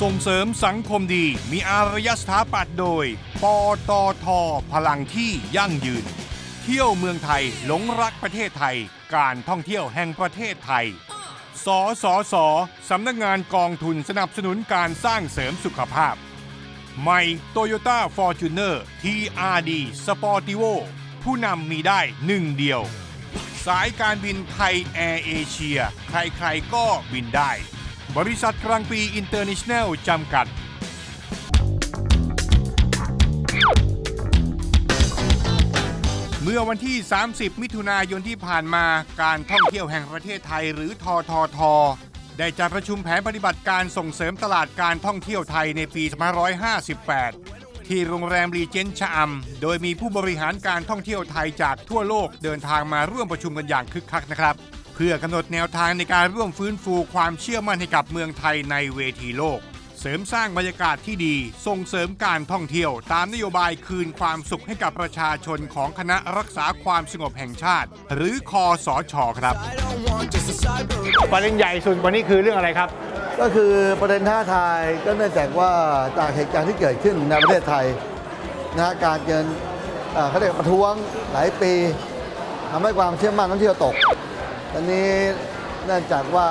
ส่งเสริมสังคมดี มีอารยสถาปัตย์โดย ปตท พลังที่ยั่งยืน เที่ยวเมืองไทยหลงรักประเทศไทย การท่องเที่ยวแห่งประเทศไทย สสส สำนักงานกองทุนสนับสนุนการสร้างเสริมสุขภาพ ใหม่ Toyota Fortuner TRD Sportivo ผู้นำมีได้หนึ่งเดียว สายการบินไทยแอร์เอเชีย ใครๆก็บินได้ บริษัทกลางปีอินเตอร์เนชั่นแนลจำกัด เมื่อวันที่ 30 มิถุนายนที่ผ่านมาการท่องเที่ยวแห่งประเทศไทยหรือทททได้จัดประชุมแผนปฏิบัติการส่งเสริมตลาดการท่องเที่ยวไทยในปี 2558 ที่โรงแรมรีเจนต์ชะอำ โดยมีผู้บริหารการท่องเที่ยวไทยจากทั่วโลกเดินทางมาร่วมประชุมกันอย่างคึกคักนะครับ พื่อกำหนดแนวทางในการร่วมฟื้นฟูความเชื่อมั่นให้กับเมืองไทยในเวทีโลก เสริมสร้างบรรยากาศที่ดี ส่งเสริมการท่องเที่ยว ตามนโยบายคืนความสุขให้กับประชาชนของคณะรักษาความสงบแห่งชาติ หรือคอสชครับ ประเด็นใหญ่สุดวันนี้คือเรื่องอะไรครับ ก็คือประเด็นท้าทายก็เนื่องจากว่าจากเหตุการณ์ที่เกิดขึ้นในประเทศไทยนะฮะการเกินเอ่อเขาเรียกประท้วงหลายปีทำให้ความเชื่อมั่นนักท่องเที่ยวตก ตอนนี้เนื่องจากว่า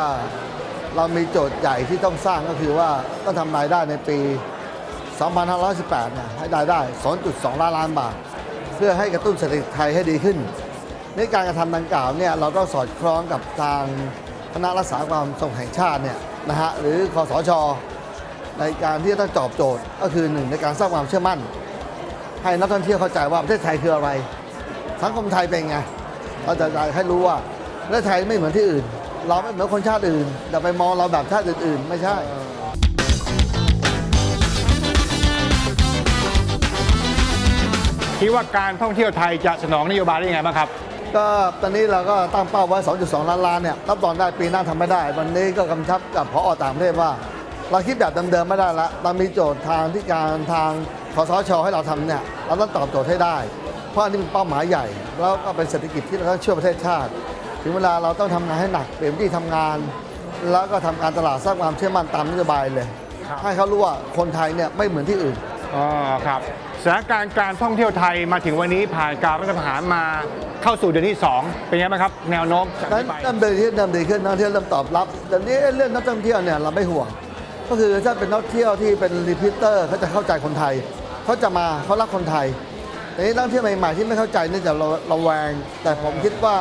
เรามีโจทย์ใหญ่ที่ต้องสร้างก็คือว่าต้องทำรายได้ในปี 2518เนี่ยให้ได้ได้ 2.2 ล้านล้านบาท เพื่อให้กระตุ้นเศรษฐกิจไทยให้ดีขึ้น ในการกระทำดังกล่าวเนี่ยเราต้องสอดคล้องกับทางคณะรักษาความสงบแห่งชาติเนี่ยนะฮะหรือคอสชในการที่จะต้องตอบโจทย์ก็คือหนึ่งในการสร้างความเชื่อมั่น ให้นักท่องเที่ยวเข้าใจว่าประเทศไทยคืออะไร สังคมไทยเป็นไงเราจะให้รู้ว่า ประเทศไทยไม่เหมือนที่อื่น เราไม่เหมือนคนชาติอื่นอย่าไปมองเราแบบชาติอื่น ๆ ไม่ใช่ คิดว่าการท่องเที่ยวไทยจะสนองนโยบายได้ยังไงบ้างครับ ก็ตอนนี้เราก็ตั้งเป้าไว้ 2.2 ล้านล้านเนี่ยรับรองได้ปีหน้าทำไม่ได้ วันนี้ก็กำชับกับพอต่างประเทศว่า เราคิดแบบเดิมๆไม่ได้ละเรามีโจทย์ทางที่การทางคสชให้เราทำเนี่ยเราต้องตอบโจทย์ให้ได้ เพราะอันนี้เป็นเป้าหมายใหญ่ แล้วก็เป็นเศรษฐกิจที่เราต้องช่วยประเทศชาติ ถึงเวลาเราต้องทำงานให้หนักเปลี่ยนวิธีทำงาน แล้วก็ทำการตลาดสร้างความเชื่อมั่นตามนโยบายเลยครับให้เขารู้ว่าคนไทยเนี่ยไม่เหมือนที่อื่นอ๋อครับสถานการณ์การท่องเที่ยวไทยมาถึงวันนี้ผ่านการรัฐประหารมาเข้าสู่เดือนที่ 2 เป็นไงบ้างครับ แนวโน้มจากนั้นนี้ไปเริ่มดีขึ้นเริ่มดีขึ้นนักท่องเที่ยวเริ่มตอบรับแต่นี้เรื่องนักท่องเที่ยวเนี่ยเราไม่ห่วง ก็คือถ้าเป็นนักท่องเที่ยวที่เป็นรีพิเตอร์เขาจะเข้าใจคนไทยเขาจะมาเขารักคนไทยแต่นี้นักท่องเที่ยวใหม่ๆที่ไม่เข้าใจเนี่ยจะระระแวง แต่ผมคิดว่า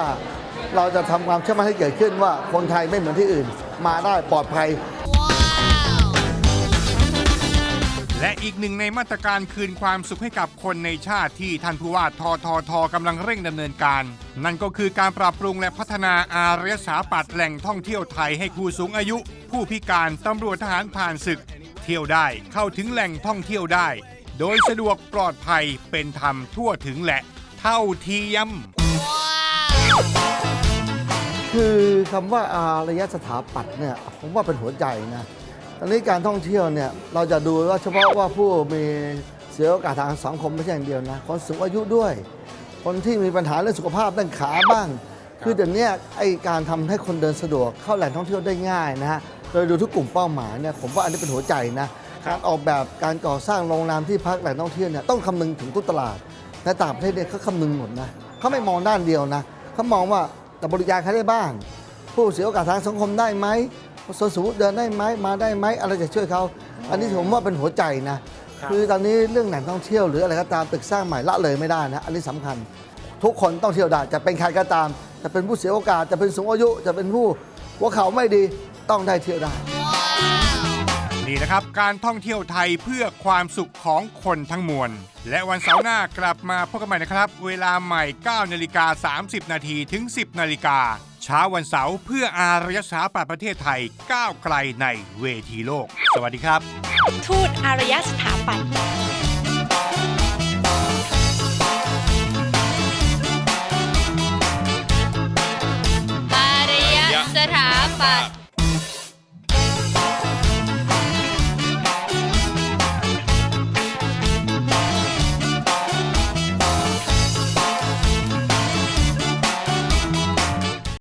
เราจะทำความเชื่อมั่นให้เกิดขึ้นว่าคนไทยไม่เหมือนที่อื่น มาได้ปลอดภัย และอีกหนึ่งในมาตรการคืนความสุขให้กับคนในชาติที่ท่านผู้ว่าทททกำลังเร่งดำเนินการ นั่นก็คือการปรับปรุงและพัฒนาอารยสาปัตแหล่งท่องเที่ยวไทยให้ผู้สูงอายุ ผู้พิการตำรวจทหารผ่านศึก เที่ยวได้เข้าถึงแหล่งท่องเที่ยวได้ โดยสะดวกปลอดภัยเป็นธรรมทั่วถึงและเท่าเทียม คือคำว่าอารยสถาปัตย์เนี่ยผมว่าเป็นหัวใจนะตอนนี้การท่องเที่ยวเนี่ยเราจะดูว่าเฉพาะว่าผู้มีเสียโอกาสทางสังคมไม่ใช่อย่างเดียวนะคนสูงอายุด้วย คนที่มีปัญหาเรื่องสุขภาพด้านขาบ้าง คือเดี๋ยวนี้ไอการทำให้คนเดินสะดวกเข้าแหล่งท่องเที่ยวได้ง่ายนะฮะโดยดูทุกกลุ่มเป้าหมายเนี่ยผมว่าอันนี้เป็นหัวใจนะการออกแบบการก่อสร้างโรงแรมที่พักแหล่งท่องเที่ยวเนี่ยต้องคำนึงถึงทุกตลาดในต่างประเทศเนี่ยเขาคำนึงหมดนะเขาไม่มองด้านเดียวนะเขามองว่า แต่บริการใครได้บ้าง ผู้เสียโอกาสทางสังคมได้ไหมส่วนสูงเดินได้ไหมมาได้ไหมอะไรจะช่วยเขาอันนี้ผมว่าเป็นหัวใจนะ คือตอนนี้เรื่องแหล่งท่องเที่ยวหรืออะไรก็ตามตึกสร้างใหม่ละเลยไม่ได้นะ อันนี้สำคัญ ทุกคนต้องเที่ยวได้จะเป็นใครก็ตาม จะเป็นผู้เสียโอกาสจะเป็นสูงอายุ จะเป็นผู้หัวเขาไม่ดีต้องได้เที่ยวได้ นี่นะครับ การท่องเที่ยวไทยเพื่อความสุขของคนทั้งมวล และวันเสาร์หน้ากลับมาพบกันใหม่นะครับ เวลาใหม่ 9นาฬิกา30 นาทีถึง 10 นาฬิกาเช้าวันเสาร์เพื่ออารยสถาปัตย์ประเทศไทยก้าวไกลในเวทีโลก สวัสดีครับ ทูตอารยสถาปัตย์อารยสถาปัตย์